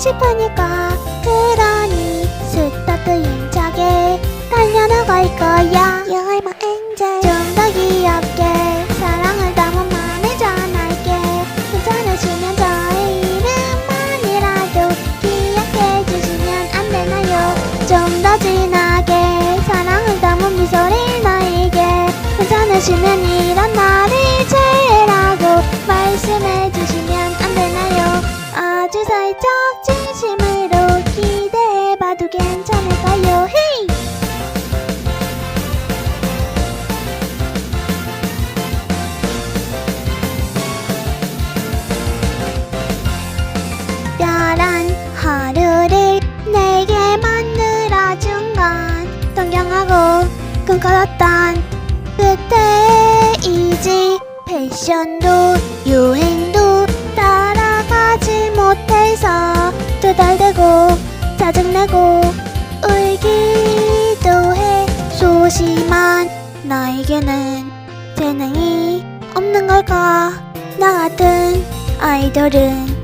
싶으니까 그러니 스타트 힘차게 달려나갈 거야. You're my angel. 좀 더 귀엽게 사랑을 담은 마음을 전할게. 괜찮으시면 저의 이름만이라도 기억해 주시면 안 되나요? 좀 더 진하게 사랑을 담은 미소를 너에게. 괜찮으시면 이런 건 동경하고 꿈꿔왔던 그때이지. 패션도 유행도 따라가지 못해서 두달대고 짜증내고 울기도 해. 소심한 나에게는 재능이 없는 걸까? 나 같은 아이돌은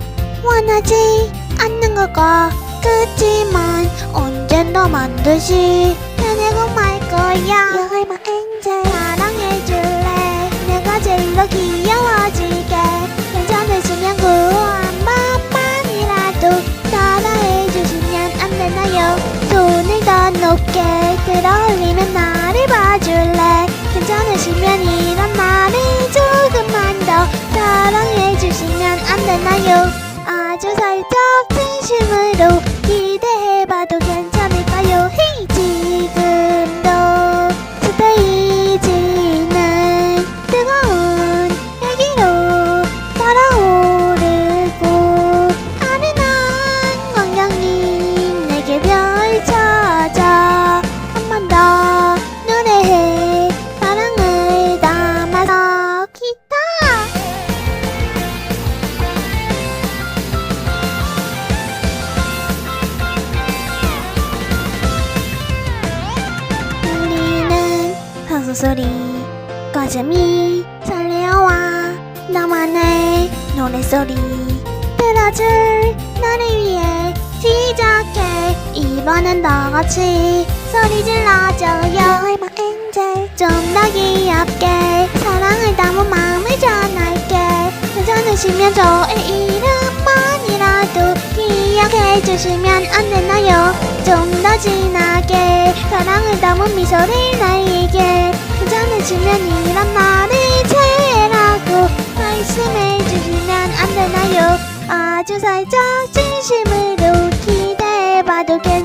원하지 않는 걸까? 언젠가 반드시 해내고 말 거야 You're my 사랑해줄래? 내가 제일로 귀여워질게. 괜찮으시면 구한 번만이라도 따라해주시면 안 되나요? 손을 더 높게 들어 올리면 나를 봐줄래? 괜찮으시면 이런 나를 조금만 더 사랑해주시면 안 되나요? 아주 살짝 진심으로 방송소리. 꺼짐이 설레어와 나만의 노래소리. 들어줄 너를 위해 시작해. 이번엔 다같이 소리 질러줘요 I'm an angel 좀더 귀엽게 사랑을 담은 마음을 전할게. 괜찮으시면 저의 이름만이라도 기억해 주시면 안 되나요? 좀 더 진하게 사랑을 담은 미소를 나에게 전해주면 이런 말을 죄라고 말씀해주시면 안 되나요? 아주 살짝 진심으로 기대해봐도 괜